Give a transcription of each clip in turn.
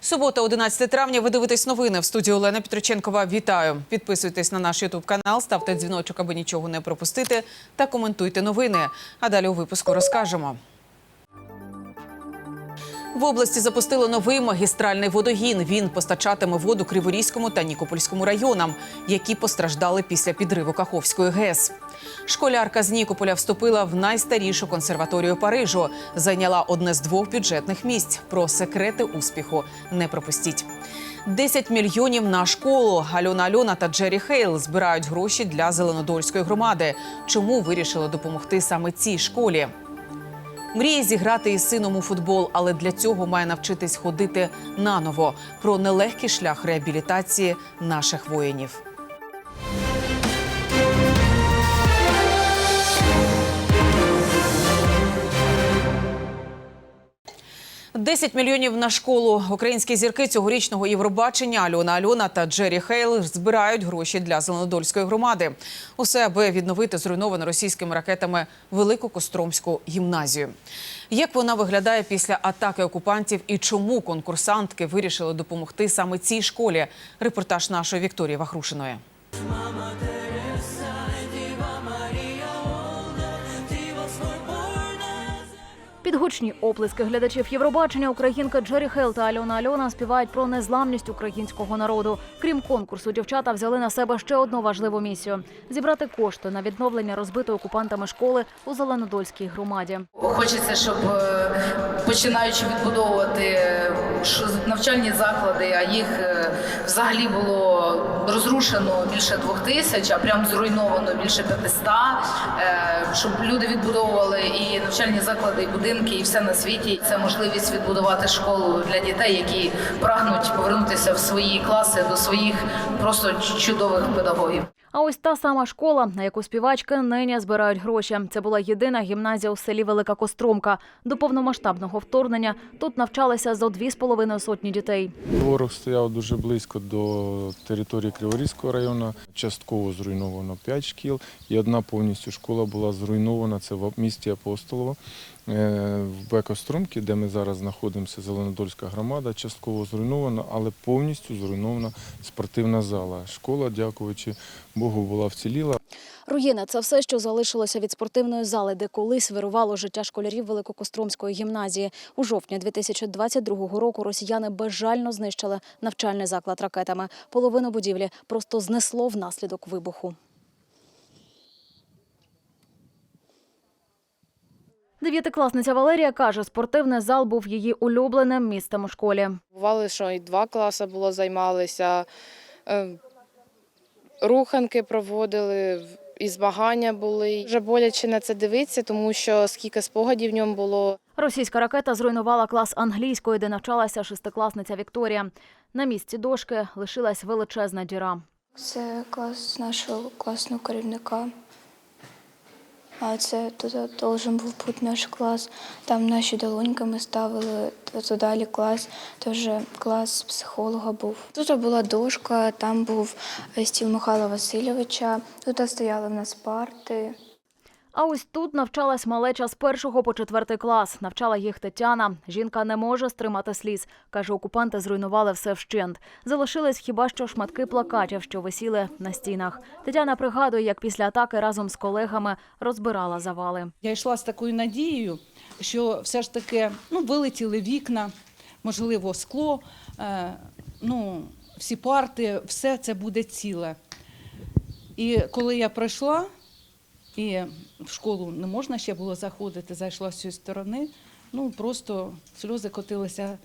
Субота, 11 травня. Ви дивитесь новини в студії Олена Петроченкова. Вітаю! Підписуйтесь на наш Ютуб канал, ставте дзвіночок, аби нічого не пропустити, та коментуйте новини. А далі у випуску розкажемо. В області запустили новий магістральний водогін. Він постачатиме воду Криворізькому та Нікопольському районам, які постраждали після підриву Каховської ГЕС. Школярка з Нікополя вступила в найстарішу консерваторію Парижу. Зайняла одне з двох бюджетних місць. Про секрети успіху не пропустіть. 10 мільйонів на школу. Альона Альона та Джері Хейл збирають гроші для Зеленодольської громади. Чому вирішили допомогти саме цій школі? Мріє зіграти із сином у футбол, але для цього має навчитись ходити наново. Про нелегкий шлях реабілітації наших воїнів. «10 мільйонів на школу. Українські зірки цьогорічного Євробачення Альона Альона та Джері Хейл збирають гроші для Зеленодольської громади. Усе аби відновити зруйновану російськими ракетами Велику Костромську гімназію. Як вона виглядає після атаки окупантів і чому конкурсантки вирішили допомогти саме цій школі? Репортаж нашої Вікторії Вахрушиної. Під гучні оплески глядачів Євробачення українка Джері Хел та Альона Альона співають про незламність українського народу. Крім конкурсу, дівчата взяли на себе ще одну важливу місію зібрати кошти на відновлення розбитої окупантами школи у Зеленодольській громаді. Хочеться, щоб е, починаючи відбудовувати навчальні заклади, а їх е, взагалі було розрушено більше двох тисяч, а прям зруйновано більше 500, е, щоб люди відбудовували і навчальні заклади, і будинки, і все на світі. Це можливість відбудувати школу для дітей, які прагнуть повернутися в свої класи до своїх просто чудових педагогів. А ось та сама школа, на яку співачки нині збирають гроші. Це була єдина гімназія у селі Велика Костромка. До повномасштабного вторгнення тут навчалися зо дві з половиною сотні дітей. Ворог стояв дуже близько до території Криворізького району. Частково зруйновано 5 шкіл, і одна повністю школа була зруйнована. Це в місті Апостолово. Е, В Бекостромці, де ми зараз знаходимося, Зеленодольська громада, частково зруйнована, але повністю зруйнована спортивна зала. Школа, дякуючи Богу, була вціліла. Руїни це все, що залишилося від спортивної зали, де колись вирувало життя школярів Великокостромської гімназії. У жовтні 2022 року росіяни безжально знищили навчальний заклад ракетами. Половину будівлі просто знесло внаслідок вибуху. Дев'ятикласниця Валерія каже, спортивний зал був її улюбленим місцем у школі. Бували, що і два класи було займалися, е, руханки проводили, і змагання були. Вже боляче на це дивитися, тому що скільки спогадів в ньому було. Російська ракета зруйнувала клас англійської, де навчалася шестикласниця Вікторія. На місці дошки лишилась величезна діра. Це клас нашого класного керівника. А це тут должен був бути наш клас. Там наші долоньки ми ставили, то далі клас, вже клас психолога був. Тут була дошка, там був стіл Михайла Васильовича, тут стояли в нас парти. А ось тут навчалась малеча з першого по четвертий клас. Навчала їх Тетяна. Жінка не може стримати сліз. Каже, окупанти зруйнували все вщент. Залишились хіба що шматки плакатів, що висіли на стінах. Тетяна пригадує, як після атаки разом з колегами розбирала завали. Я йшла з такою надією, що все ж таки ну, вилетіли вікна, можливо, скло, е, ну, всі парти, все це буде ціле. І коли я прийшла, і в школу не можна ще було заходити, зайшла з цієї сторони, ну просто сльози котилися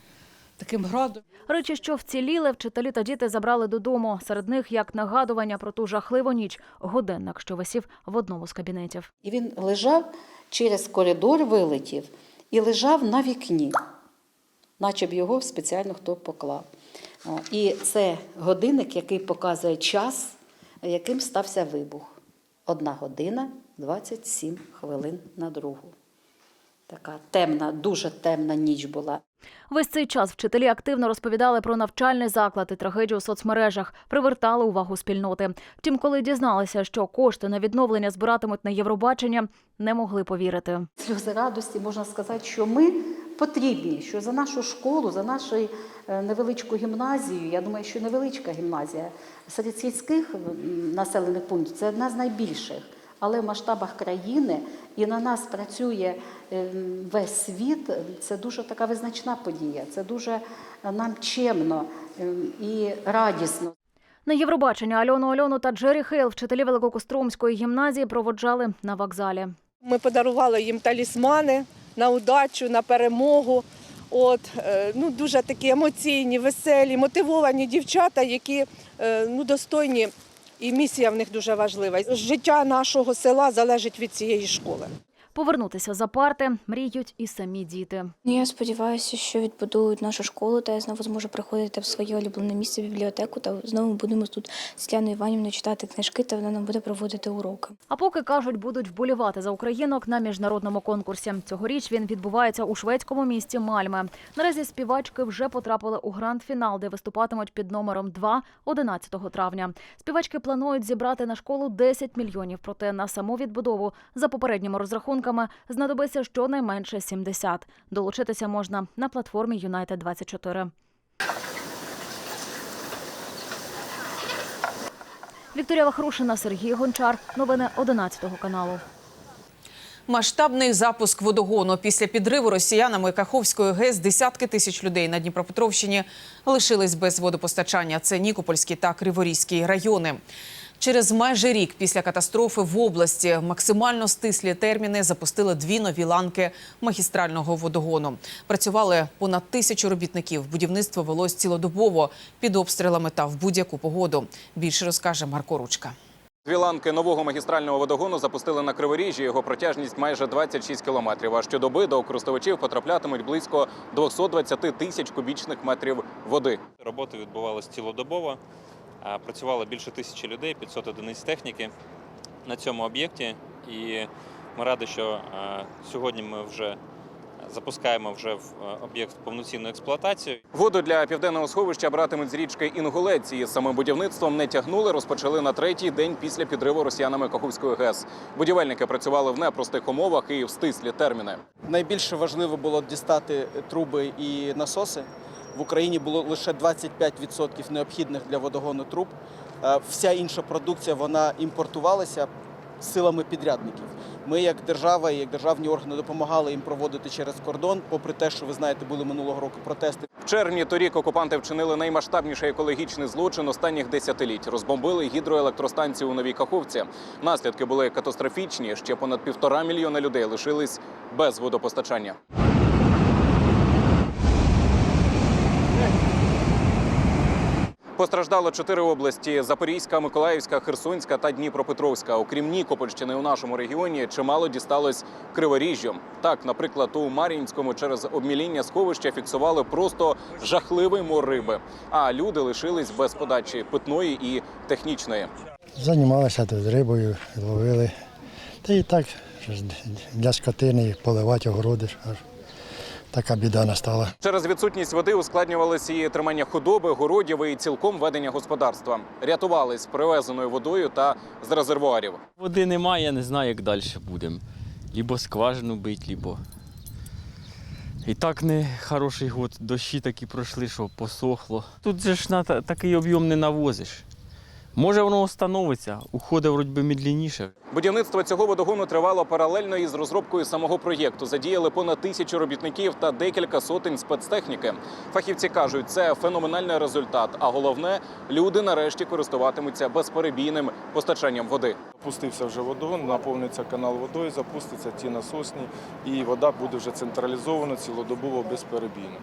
таким градом. Речі, що вціліли, вчителі та діти забрали додому. Серед них як нагадування про ту жахливу ніч годинник, що висів в одному з кабінетів. І він лежав через коридор, вилетів і лежав на вікні, наче б його спеціально хто поклав. І це годинник, який показує час, яким стався вибух. Одна година 27 хвилин на другу. Така темна, дуже темна ніч була. Весь цей час вчителі активно розповідали про навчальний заклад і трагедію у соцмережах, привертали увагу спільноти. Втім, коли дізналися, що кошти на відновлення збиратимуть на Євробачення, не могли повірити. Сльози радості можна сказати, що ми потрібні, що за нашу школу, за нашу е, невеличку гімназію, я думаю, що невеличка гімназія серед сільських населених пунктів це одна з найбільших. Але в масштабах країни і на нас працює е, весь світ. Це дуже така визначна подія. Це дуже е, нам чемно е, і радісно. На Євробачення Альону Альону та Джері Хейл вчителі Великокостромської гімназії проводжали на вокзалі. Ми подарували їм талісмани на удачу, на перемогу. От ну дуже такі емоційні, веселі, мотивовані дівчата, які ну достойні, і місія в них дуже важлива. Життя нашого села залежить від цієї школи. Повернутися за парти мріють і самі діти. Ну, я сподіваюся, що відбудують нашу школу, та я знову зможу приходити в своє улюблене місце бібліотеку. Та знову будемо тут з Тетяною Іванівною читати книжки, та вона нам буде проводити уроки. А поки кажуть, будуть вболівати за українок на міжнародному конкурсі. Цьогоріч він відбувається у шведському місті Мальме. Наразі співачки вже потрапили у гранд-фінал, де виступатимуть під номером 2 11 травня. Співачки планують зібрати на школу 10 мільйонів. Проте на саму відбудову за попередніми розрахунками знадобиться щонайменше 70. Долучитися можна на платформі Юнайтед 24 Вікторія Вахрушина, Сергій Гончар. Новини 11 каналу. Масштабний запуск водогону після підриву росіянами Каховської ГЕС десятки тисяч людей на Дніпропетровщині лишились без водопостачання. Це Нікопольський та Криворізький райони. Через майже рік після катастрофи в області максимально стислі терміни запустили дві нові ланки магістрального водогону. Працювали понад тисячу робітників. Будівництво велось цілодобово під обстрілами та в будь-яку погоду. Більше розкаже Марко Ручка. Дві ланки нового магістрального водогону запустили на Криворіжжі. Його протяжність майже 26 кілометрів. А щодоби до користувачів потраплятимуть близько 220 тисяч кубічних метрів води. Роботи відбувалися цілодобово. Працювало більше тисячі людей, 500 одиниць техніки на цьому об'єкті. І ми раді, що сьогодні ми вже запускаємо вже в об'єкт повноцінну експлуатацію. Воду для південного сховища братимуть з річки Інгулець. І самим будівництвом не тягнули. Розпочали на третій день після підриву росіянами Каховської ГЕС. Будівельники працювали в непростих умовах і в стислі терміни. Найбільше важливо було дістати труби і насоси. В Україні було лише 25% необхідних для водогону труб. Е, Вся інша продукція вона імпортувалася силами підрядників. Ми, як держава і як державні органи, допомагали їм проводити через кордон, попри те, що ви знаєте, були минулого року протести. В червні торік окупанти вчинили наймасштабніший екологічний злочин останніх десятиліть. Розбомбили гідроелектростанцію у Новій Каховці. Наслідки були катастрофічні. Ще понад півтора мільйона людей лишились без водопостачання. Постраждало чотири області: Запорізька, Миколаївська, Херсонська та Дніпропетровська. Окрім Нікопольщини, у нашому регіоні чимало дісталось Криворіжжю. Так, наприклад, у Мар'їнському через обміління сховища фіксували просто жахливий мор риби. А люди лишились без подачі питної і технічної. Займалися тут рибою, ловили. Та і так для скотини поливати огороди. Така біда настала. Через відсутність води ускладнювалося і тримання худоби, городів і цілком ведення господарства. Рятувались привезеною водою та з резервуарів. Води немає, я не знаю, як далі будемо. Лібо скважину бить, лібо. І так не хороший год. Дощі такі пройшли, що посохло. Тут же ж на такий об'єм не навозиш. Може воно встановиться, уходить вроді би медленніше. Будівництво цього водогону тривало паралельно із розробкою самого проєкту. Задіяли понад тисячу робітників та декілька сотень спецтехніки. Фахівці кажуть, це феноменальний результат. А головне, люди нарешті користуватимуться безперебійним постачанням води. Запустився вже водогон, наповниться канал водою, запуститься ті насосні, і вода буде вже централізована цілодобово безперебійно.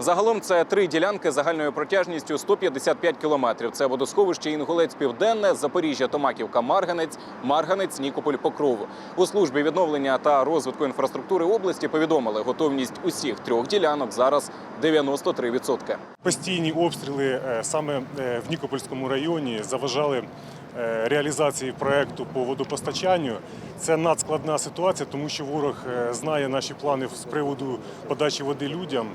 Загалом це три ділянки загальною протяжністю 155 кілометрів. Це водосховище Інгулець Південне, Запоріжжя, Томаківка, Марганець, Марганець, Нікополь, Покров. У службі відновлення та розвитку інфраструктури області повідомили, готовність усіх трьох ділянок зараз 93%. Постійні обстріли е, саме е, в Нікопольському районі заважали е, реалізації проекту по водопостачанню. Це надскладна ситуація, тому що ворог знає наші плани з приводу подачі води людям.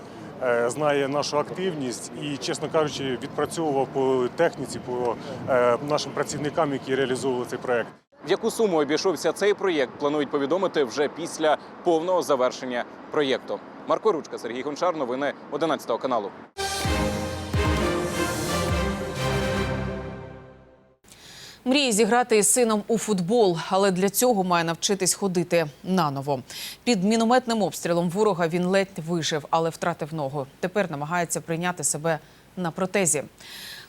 Е, знає нашу активність і, чесно кажучи, відпрацьовував по техніці, по е, нашим працівникам, які реалізовували цей проект. В яку суму обійшовся цей проєкт, планують повідомити вже після повного завершення проєкту. Марко Ручка, Сергій Гончар, новини 11 каналу. Мріє зіграти із сином у футбол, але для цього має навчитись ходити наново. Під мінометним обстрілом ворога він ледь вижив, але втратив ногу. Тепер намагається прийняти себе на протезі.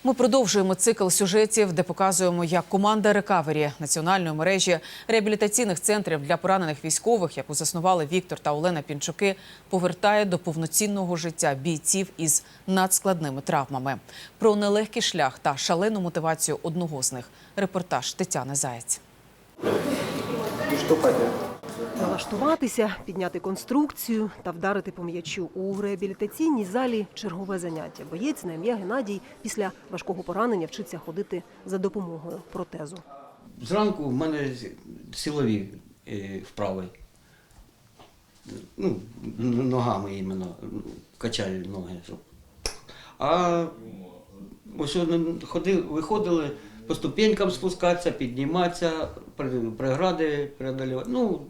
Ми продовжуємо цикл сюжетів, де показуємо, як команда рекавері національної мережі реабілітаційних центрів для поранених військових, яку заснували Віктор та Олена Пінчуки, повертає до повноцінного життя бійців із надскладними травмами. Про нелегкий шлях та шалену мотивацію одного з них. Репортаж Тетяни Заєць. Налаштуватися, підняти конструкцію та вдарити по м'ячу у реабілітаційній залі чергове заняття. Боєць на ім'я Геннадій після важкого поранення вчиться ходити за допомогою протезу. Зранку в мене силові е, вправи. Ну, ногами іменно качаю ноги. А ось ходили, виходили по ступенькам спускатися, підніматися, прегради преодолювати. Ну,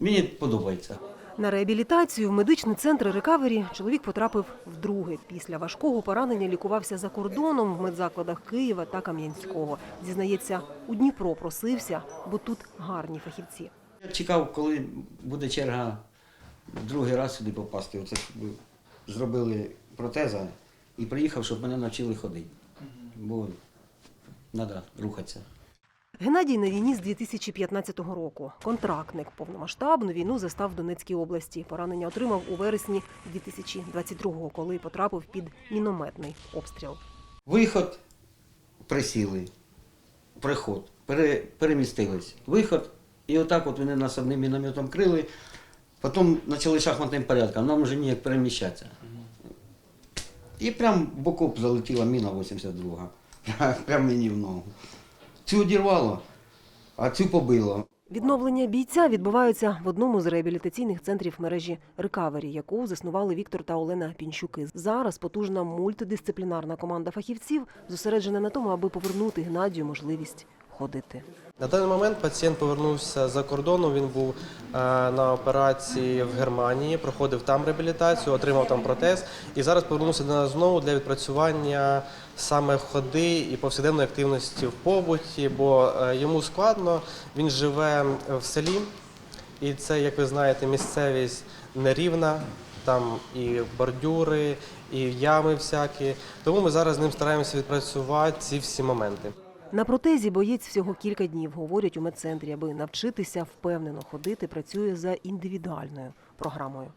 мені подобається. На реабілітацію в медичний центр рекавері чоловік потрапив вдруге. Після важкого поранення лікувався за кордоном в медзакладах Києва та Кам'янського. Зізнається, у Дніпро просився, бо тут гарні фахівці. Я чекав, коли буде черга другий раз сюди попасти. Оце щоб зробили протеза і приїхав, щоб мене навчили ходити. Бо треба рухатися. Геннадій на війні з 2015 року. Контрактник повномасштабну війну застав в Донецькій області. Поранення отримав у вересні 2022-го, коли потрапив під мінометний обстріл. Виход присіли, приход, пере, перемістились. Виход, і отак от вони нас одним мінометом крили. Потім почали шахматним порядком, нам вже ніяк переміщатися. І прям окоп залетіла міна 82-га. Прям мені в ногу. Цю одірвало, а цю побило. Відновлення бійця відбуваються в одному з реабілітаційних центрів мережі Рекавері, яку заснували Віктор та Олена Пінчуки. Зараз потужна мультидисциплінарна команда фахівців зосереджена на тому, аби повернути Геннадію можливість ходити. На даний момент пацієнт повернувся за кордону. Він був е, на операції в Германії, проходив там реабілітацію, отримав там протез і зараз повернувся до нас знову для відпрацювання саме ходи і повсякденної активності в побуті, бо е, йому складно. Він живе в селі, і це, як ви знаєте, місцевість нерівна. Там і бордюри, і ями всякі. Тому ми зараз з ним стараємося відпрацювати ці всі моменти. На протезі боєць всього кілька днів, говорять у медцентрі, аби навчитися впевнено ходити, працює за індивідуальною програмою.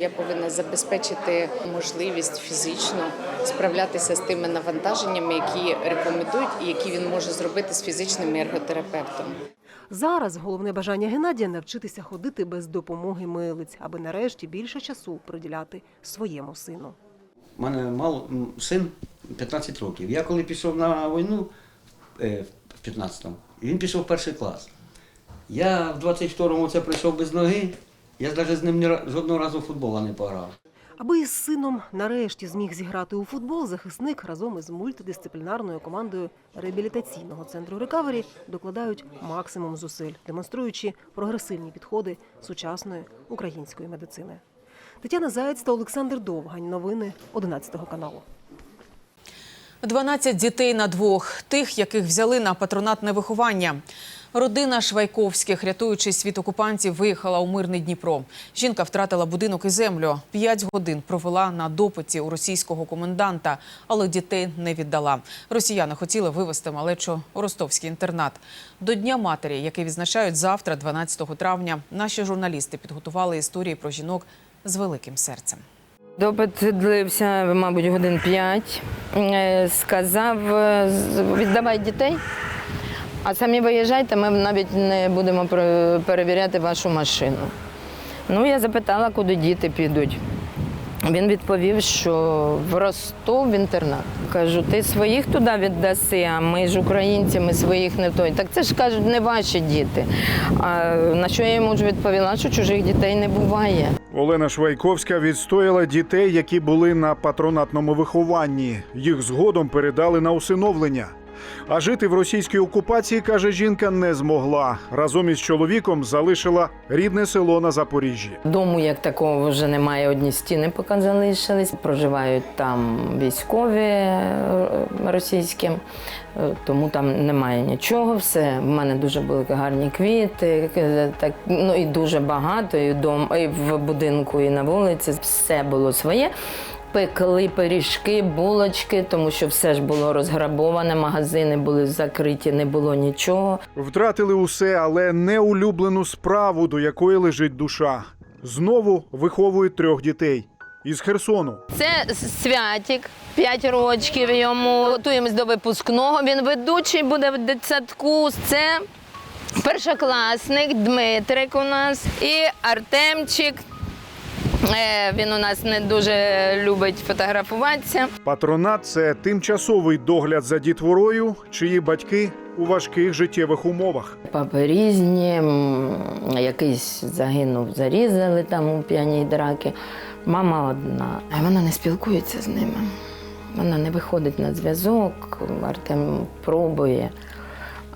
Я повинна забезпечити можливість фізично справлятися з тими навантаженнями, які рекомендують, і які він може зробити з фізичним ерготерапевтом. Зараз головне бажання Геннадія навчитися ходити без допомоги милиць, аби нарешті більше часу приділяти своєму сину. У мене мал, м, син 15 років. Я коли пішов на війну е, в 15-му, він пішов в перший клас. Я в 22-му це прийшов без ноги, я навіть з ним ні ра- жодного разу футбола не пограв. Аби із сином нарешті зміг зіграти у футбол, захисник разом із мультидисциплінарною командою реабілітаційного центру рекавері докладають максимум зусиль, демонструючи прогресивні підходи сучасної української медицини. Тетяна Заєць та Олександр Довгань. Новини 11 каналу. 12 дітей на двох, тих, яких взяли на патронатне виховання. Родина Швайковських, рятуючись від окупантів, виїхала у мирний Дніпро. Жінка втратила будинок і землю. П'ять годин провела на допиті у російського коменданта, але дітей не віддала. Росіяни хотіли вивезти малечу у ростовський інтернат. До Дня матері, який відзначають завтра, 12 травня, наші журналісти підготували історії про жінок з великим серцем. Допит длився, мабуть, годин п'ять. Е, Сказав, віддавай дітей, а самі виїжджайте, ми навіть не будемо перевіряти вашу машину. Ну, я запитала, куди діти підуть. Він відповів, що в Ростов в інтернат. Кажу, ти своїх туди віддаси, а ми ж українці, ми своїх не той. Так це ж кажуть, не ваші діти. А на що я йому ж відповіла, що чужих дітей не буває. Олена Швайковська відстояла дітей, які були на патронатному вихованні. Їх згодом передали на усиновлення. А жити в російській окупації, каже жінка, не змогла. Разом із чоловіком залишила рідне село на Запоріжжі. Дому як такого вже немає, одні стіни поки залишились. Проживають там військові е, російські, е, тому там немає нічого. Все в мене дуже були гарні квіти, е, так ну і дуже багато. І дом, і в будинку, і на вулиці все було своє. Пекли пиріжки, булочки, тому що все ж було розграбоване, магазини були закриті, не було нічого. Втратили усе, але не улюблену справу, до якої лежить душа. Знову виховують трьох дітей із Херсону. Це Святік, 5 років йому. Готуємось до випускного. Він ведучий буде в дитсадку. Це першокласник Дмитрик у нас і Артемчик. Е, Він у нас не дуже любить фотографуватися. Патронат це тимчасовий догляд за дітворою, чиї батьки у важких життєвих умовах. Папи різні, якийсь загинув, зарізали там у п'яній драки. Мама одна. А вона не спілкується з ними. Вона не виходить на зв'язок. Артем пробує.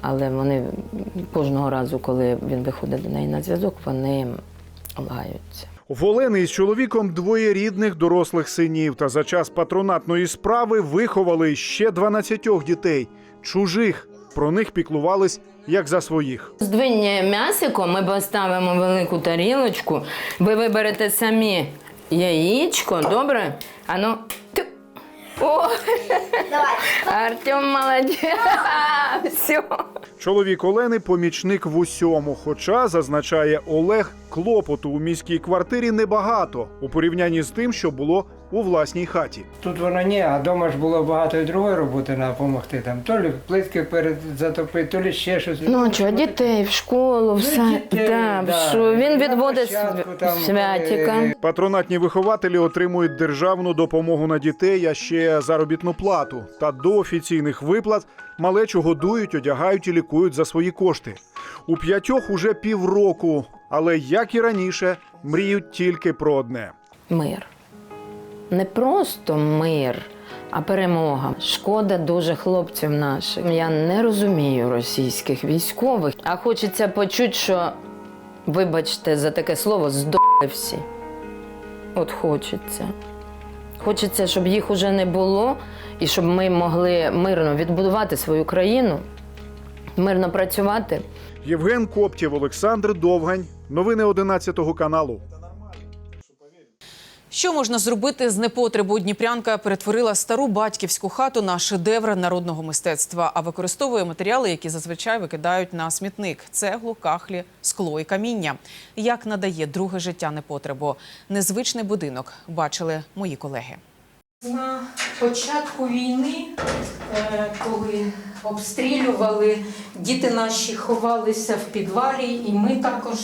Але вони кожного разу, коли він виходить до неї на зв'язок, вони лагаються. В Олени із чоловіком двоє рідних дорослих синів. Та за час патронатної справи виховали ще 12 дітей. Чужих про них піклувались як за своїх. Здвиння м'ясико ми поставимо велику тарілочку. Ви виберете самі яєчко, добре? Ану. тю. О! Артем молодець. Все. Чоловік Олени помічник в усьому. Хоча зазначає Олег, клопоту у міській квартирі небагато у порівнянні з тим, що було у власній хаті. Тут воно ні, а вдома ж було багато і другої роботи на допомогти. Там то лі плитки перед затопити, то лі ще щось. Ну що, дітей в школу, все. дітей, да, да. що він відводить святіка. Патронатні вихователі отримують державну допомогу на дітей, а ще заробітну плату. Та до офіційних виплат малечу годують, одягають і лікують за свої кошти. У п'ятьох уже півроку, але як і раніше, мріють тільки про одне. Мир. Не просто мир, а перемога. Шкода дуже хлопців наших. Я не розумію російських військових, а хочеться почути, що, вибачте за таке слово, здохли всі. От хочеться. Хочеться, щоб їх уже не було, і щоб ми могли мирно відбудувати свою країну, мирно працювати. Євген Коптєв, Олександр Довгань. Новини 11 каналу. Що можна зробити з непотребу? Дніпрянка перетворила стару батьківську хату на шедевр народного мистецтва, а використовує матеріали, які зазвичай викидають на смітник: цеглу, кахлі, скло і каміння. Як надає друге життя непотребу? Незвичний будинок бачили мої колеги. На початку війни, е, коли обстрілювали, діти наші ховалися в підвалі, і ми також.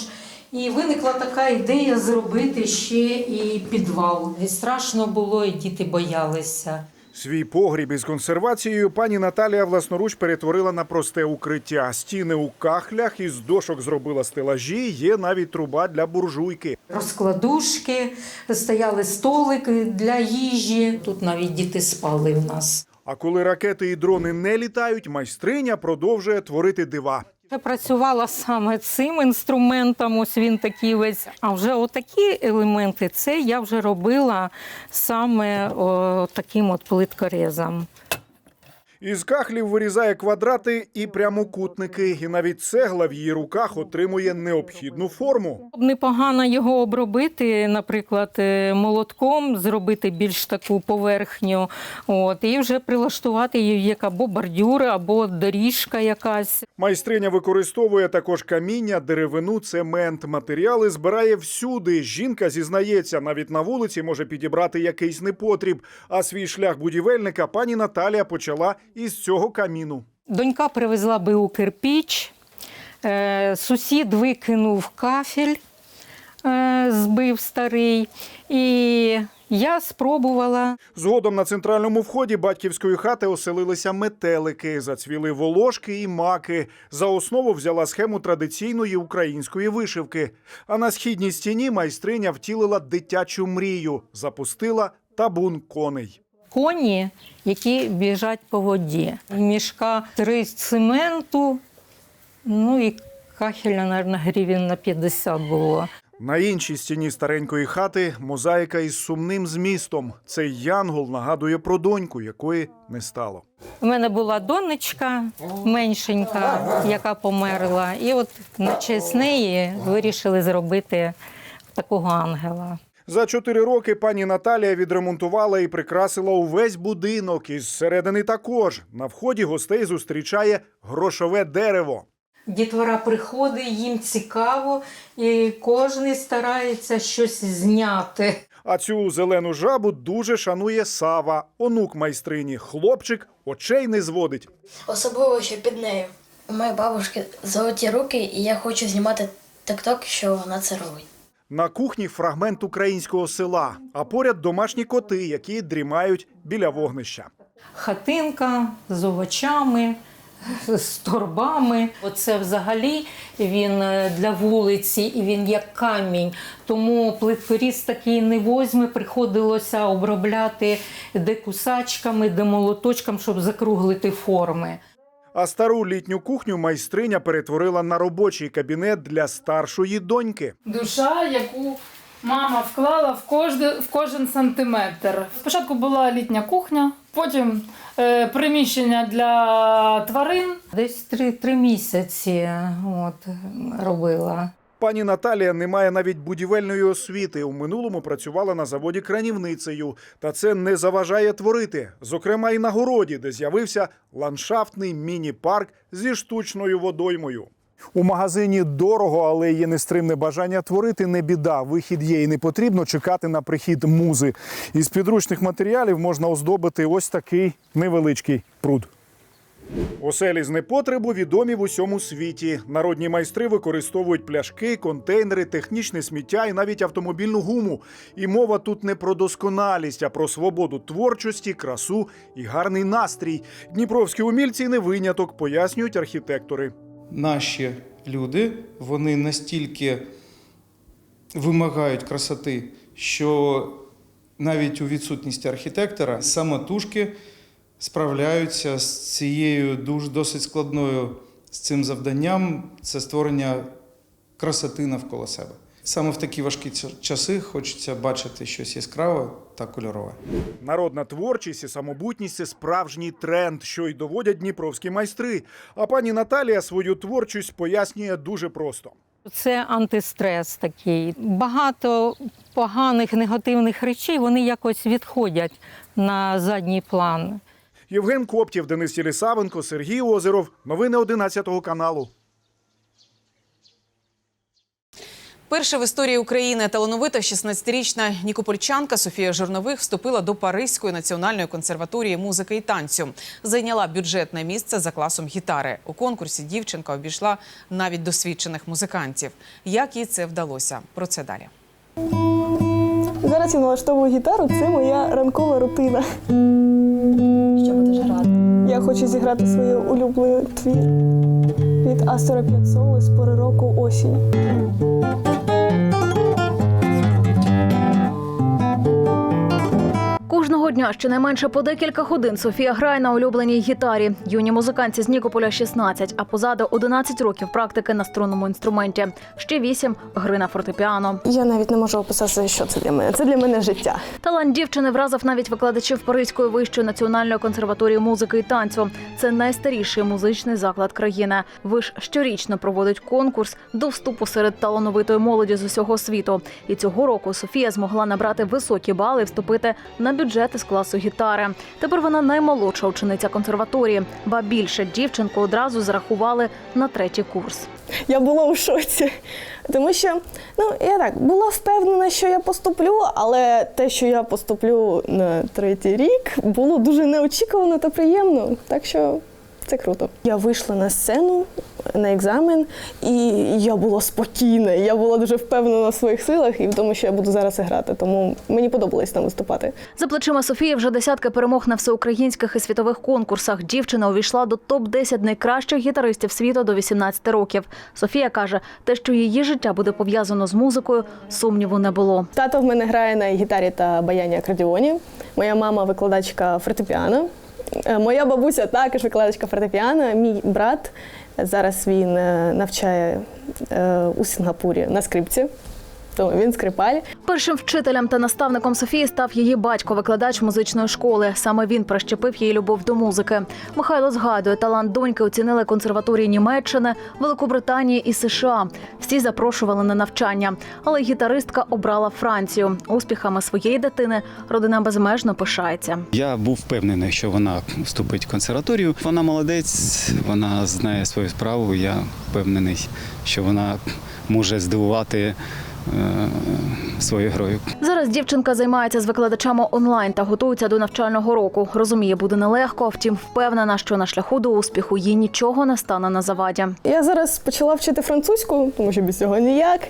І виникла така ідея зробити ще і підвал. І страшно було, і діти боялися. Свій погріб із консервацією пані Наталія власноруч перетворила на просте укриття. Стіни у кахлях із дошок зробила стелажі. Є навіть труба для буржуйки. Розкладушки, стояли столики для їжі. Тут навіть діти спали в нас. А коли ракети і дрони не літають, майстриня продовжує творити дива. Працювала саме цим інструментом, ось він такий весь. А вже отакі елементи, це я вже робила саме о, таким от плиткорезом. Із кахлів вирізає квадрати і прямокутники, і навіть цегла в її руках отримує необхідну форму. Непогано його обробити, наприклад, е, молотком, зробити більш таку поверхню, от, і вже прилаштувати її як або бордюр, або доріжка якась. Майстриня використовує також каміння, деревину, цемент. Матеріали збирає всюди. Жінка зізнається, навіть на вулиці може підібрати якийсь непотріб. А свій шлях будівельника пані Наталія почала із цього каміну. Донька привезла биву кирпіч, е, сусід викинув кафель, е, збив старий. І Я спробувала. Згодом на центральному вході батьківської хати оселилися метелики, зацвіли волошки і маки. За основу взяла схему традиційної української вишивки. А на східній стіні майстриня втілила дитячу мрію, запустила табун коней. Коні, які біжать по воді. Мішка три цементу, ну і кахеля, мабуть, гривень на 50 було. На іншій стіні старенької хати мозаїка із сумним змістом. Цей янгол нагадує про доньку, якої не стало. У мене була донечка меншенька, яка померла. І от на честь неї вирішили зробити такого ангела. За чотири роки пані Наталія відремонтувала і прикрасила увесь будинок. Із середини також на вході гостей зустрічає грошове дерево. Дітвора приходить, їм цікаво, і кожен старається щось зняти. А цю зелену жабу дуже шанує Сава, онук майстрині. Хлопчик очей не зводить. Особливо, що під нею. У моєї бабушки золоті руки, і я хочу знімати тик-ток, що вона це робить. На кухні фрагмент українського села, а поряд домашні коти, які дрімають біля вогнища. Хатинка з овочами, з торбами. Оце взагалі він е, для вулиці і він як камінь. Тому плиткоріз такий не возьме, приходилося обробляти де кусачками, де молоточком, щоб закруглити форми. А стару літню кухню майстриня перетворила на робочий кабінет для старшої доньки. душа, яку мама вклала в кожен, в кожен сантиметр. Спочатку була літня кухня, потім е, приміщення для тварин. Десь три, три місяці от, робила. Пані Наталія не має навіть будівельної освіти. У минулому працювала на заводі кранівницею. Та це не заважає творити. Зокрема, і на городі, де з'явився ландшафтний міні-парк зі штучною водоймою. У магазині дорого, але є нестримне бажання творити не біда. Вихід є і не потрібно чекати на прихід музи. Із підручних матеріалів можна оздобити ось такий невеличкий пруд. Оселі з непотребу відомі в усьому світі. Народні майстри використовують пляшки, контейнери, технічне сміття і навіть автомобільну гуму. І мова тут не про досконалість, а про свободу творчості, красу і гарний настрій. Дніпровські умільці не виняток, пояснюють архітектори. наші люди вони настільки вимагають красоти, що навіть у відсутності архітектора самотужки справляються з цією дуже досить складною з цим завданням це створення красоти навколо себе. Саме в такі важкі часи хочеться бачити щось яскраве та кольорове. Народна творчість і самобутність це справжній тренд, що й доводять дніпровські майстри. А пані Наталія свою творчість пояснює дуже просто. Це антистрес такий. Багато поганих негативних речей вони якось відходять на задній план. Євген Коптєв, Денис Єлісавенко, Сергій Озеров. Новини 11 каналу. Перша в історії України талановита 16-річна нікопольчанка Софія Жорнових вступила до Паризької національної консерваторії музики і танцю. Зайняла бюджетне місце за класом гітари. У конкурсі дівчинка обійшла навіть досвідчених музикантів. Як їй це вдалося? Про це далі. Зараз я налаштовую гітару, це моя ранкова рутина. Що буду грати? Я хочу зіграти свій улюблений твір від А45 Соли з пори року осінь. Кожного дня щонайменше по декілька годин Софія грає на улюбленій гітарі. Юні музиканці з Нікополя 16, а позаду 11 років практики на струнному інструменті. Ще 8 – гри на фортепіано. Я навіть не можу описати, що це для мене. Це для мене життя. Талант дівчини вразив навіть викладачів Паризької вищої національної консерваторії музики і танцю. Це найстаріший музичний заклад країни. Виш щорічно проводить конкурс до вступу серед талановитої молоді з усього світу. І цього року Софія змогла набрати високі бали і вступити на бюджет із класу гітари. Тепер вона наймолодша учениця консерваторії, ба більше дівчинку одразу зарахували на третій курс. Я була у шоці, тому що ну я так була впевнена, що я поступлю, але те, що я поступлю на третій рік, було дуже неочікувано та приємно. Так що це круто. Я вийшла на сцену на екзамен, і я була спокійна. Я була дуже впевнена в своїх силах і в тому, що я буду зараз грати. Тому мені подобалось там виступати. За плечима Софії вже десятки перемог на всеукраїнських і світових конкурсах. Дівчина увійшла до топ-10 найкращих гітаристів світу до 18 років. Софія каже, те, що її життя буде пов'язано з музикою, сумніву не було. Тато в мене грає на гітарі та баяні акордіоні. Моя мама викладачка фортепіано. Е, Моя бабуся також викладачка фортепіано. Мій брат зараз він е, навчає е, у Сінгапурі на скрипці. Тому він скрипаль. Першим вчителем та наставником Софії став її батько, викладач музичної школи. Саме він прищепив її любов до музики. Михайло згадує, талант доньки оцінили консерваторії Німеччини, Великобританії і США. Всі запрошували на навчання, але гітаристка обрала Францію. Успіхами своєї дитини родина безмежно пишається. Я був впевнений, що вона вступить в консерваторію. Вона молодець, вона знає свою справу. Я впевнений, що вона може здивувати своєю грою. Зараз дівчинка займається з викладачами онлайн та готується до навчального року. Розуміє, буде нелегко, втім впевнена, що на шляху до успіху їй нічого не стане на заваді. Я зараз почала вчити французьку, тому що без цього ніяк.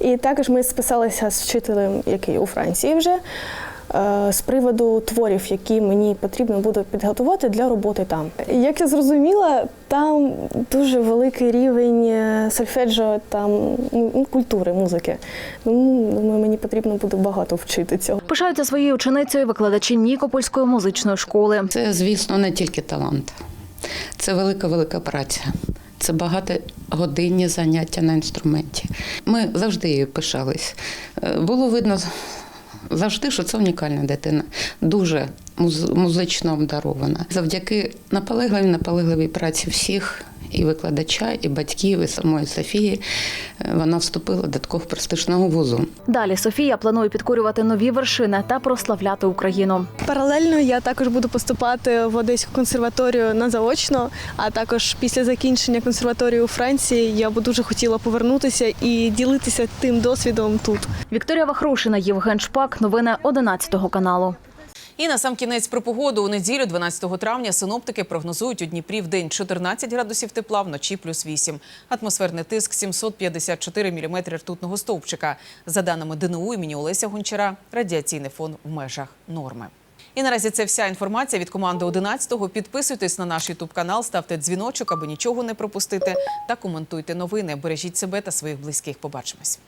І також ми списалися з вчителем, який у Франції вже. Е, З приводу творів, які мені потрібно буде підготувати для роботи там. Як я зрозуміла, там дуже великий рівень е, сольфеджіо, там ну, культури, музики. Тому думаю, мені потрібно буде багато вчити цього. Пишаються своєю ученицею викладачі Нікопольської музичної школи. Це, звісно, не тільки талант, це велика велика праця. Це багатогодинні заняття на інструменті. Ми завжди її пишались. Е, Було видно завжди, що це унікальна дитина, дуже муз- музично обдарована. Завдяки наполегливій наполегливій праці всіх. І викладача, і батьків, і самої Софії е, вона вступила до такого престижного вузу. Далі Софія планує підкорювати нові вершини та прославляти Україну. Паралельно я також буду поступати в Одеську консерваторію на заочно, а також після закінчення консерваторії у Франції я б дуже хотіла повернутися і ділитися тим досвідом тут. Вікторія Вахрушина, Євген Шпак. Новини 11 каналу. І на сам кінець про погоду у неділю, 12 травня, синоптики прогнозують у Дніпрі в день 14 градусів тепла, вночі плюс 8. Атмосферний тиск 754 міліметри ртутного стовпчика. За даними ДНУ імені Олеся Гончара, радіаційний фон в межах норми. І наразі це вся інформація від команди 11-го. Підписуйтесь на наш ютуб канал, ставте дзвіночок, аби нічого не пропустити, та коментуйте новини. Бережіть себе та своїх близьких. Побачимось.